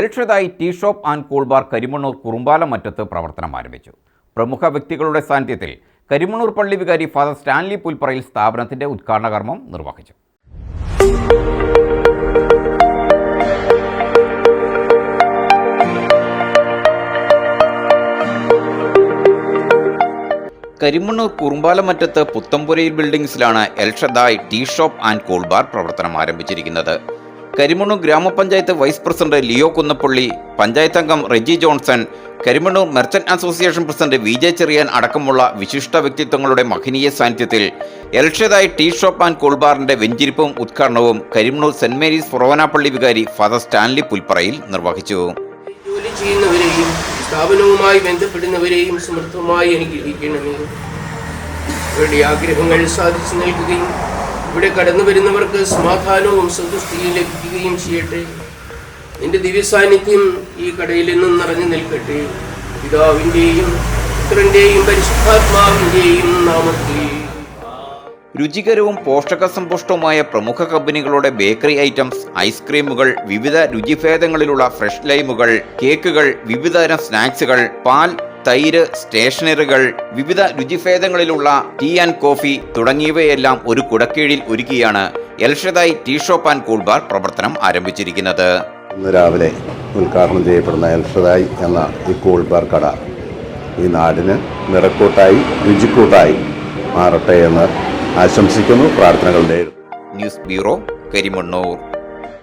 Elshaddai tea shop and cool bar Karimannoor കുറുമ്പാലമറ്റത്ത് പ്രവർത്തനം ആരംഭിച്ചു. പ്രമുഖ വ്യക്തികളുടെ സാന്നിധ്യത്തിൽ കരിമണ്ണൂർ പള്ളി വികാരി ഫാദർ സ്റ്റാൻലി പുൽപ്പറയിൽ സ്ഥാപനത്തിന്റെ ഉദ്ഘാടന കർമ്മം നിർവഹിച്ചു. കരിമണ്ണൂർ കുറുമ്പാലമറ്റത്ത് പുത്തമ്പുരയിൽ ബിൽഡിംഗ്സിലാണ് Elshaddai tea shop and cool bar പ്രവർത്തനം ആരംഭിച്ചിരിക്കുന്നത്. കരിമണ്ണൂർ ഗ്രാമപഞ്ചായത്ത് വൈസ് പ്രസിഡന്റ് ലിയോ കുന്നപ്പള്ളി പഞ്ചായത്ത് അംഗം Reji Johnson Karimannoor merchant association president V J Cherian അടക്കമുള്ള വിശിഷ്ട വ്യക്തിത്വങ്ങളുടെ മഹനീയ സാന്നിധ്യത്തിൽ എൽഷദായ് ടീ ഷോപ്പ് ആൻഡ് കോൾബാറിന്റെ വെഞ്ചിരിപ്പും ഉദ്ഘാടനവും കരിമണ്ണൂർ സെന്റ് മേരീസ് ഫൊറോനാപ്പള്ളി വികാരി ഫാദർ സ്റ്റാൻലി പുൽപ്പറയിൽ നിർവഹിച്ചു. ജോലി ചെയ്യുന്നവരെയും സ്ഥാപനവുമായി ബന്ധപ്പെടുന്നവരെയും സമൃദ്ധമായി അനുഗ്രഹിക്കണമേ അവരുടെ ആഗ്രഹങ്ങൾ സാധിച്ചു നൽകുകയും ഇവിടെ കടന്നു വരുന്നവർക്ക് സമാധാനവും സന്തുഷ്ടിയും ലഭിക്കുകയും ചെയ്യട്ടെ. നിന്റെ ദിവ്യസാന്നിധ്യം ഈ കടയിൽ നിന്നും നിറഞ്ഞു നിൽക്കട്ടെ. പിതാവിന്റെയും പുത്രന്റെയും പരിശുദ്ധാത്മാവിന്റെയും നാമത്തിൽ. രുചികരവും പോഷകസമ്പുഷ്ടവുമായ പ്രമുഖ കമ്പനികളുടെ ബേക്കറി ഐറ്റംസ് ഐസ്ക്രീമുകൾ വിവിധ രുചിഭേദങ്ങളിലുള്ള ഫ്രഷ് ലൈമുകൾ കേക്കുകൾ വിവിധതരം സ്നാക്സുകൾ പാൽ തൈര് സ്റ്റേഷനറികൾ വിവിധ രുചിഭേദങ്ങളിലുള്ള ടീ ആൻഡ് കോഫി തുടങ്ങിയവയെല്ലാം ഒരു കുടക്കീഴിൽ ഒരുക്കിയാണ് Elshaddai tea shop and cool bar പ്രവർത്തനം ആരംഭിച്ചിരിക്കുന്നത്. ഇന്ന് രാവിലെ ഉദ്ഘാടനം ചെയ്യപ്പെടുന്ന എൽഷതായി എന്ന ഈ കൂൾ ബാർ കട ഈ നാടിന് നിറക്കൂട്ടായി രുചിക്കൂട്ടായി മാറട്ടെ എന്ന് ആശംസിക്കുന്നു പ്രാർത്ഥനകളുടെ ന്യൂസ് ബ്യൂറോ കരിമണ്ണൂർ.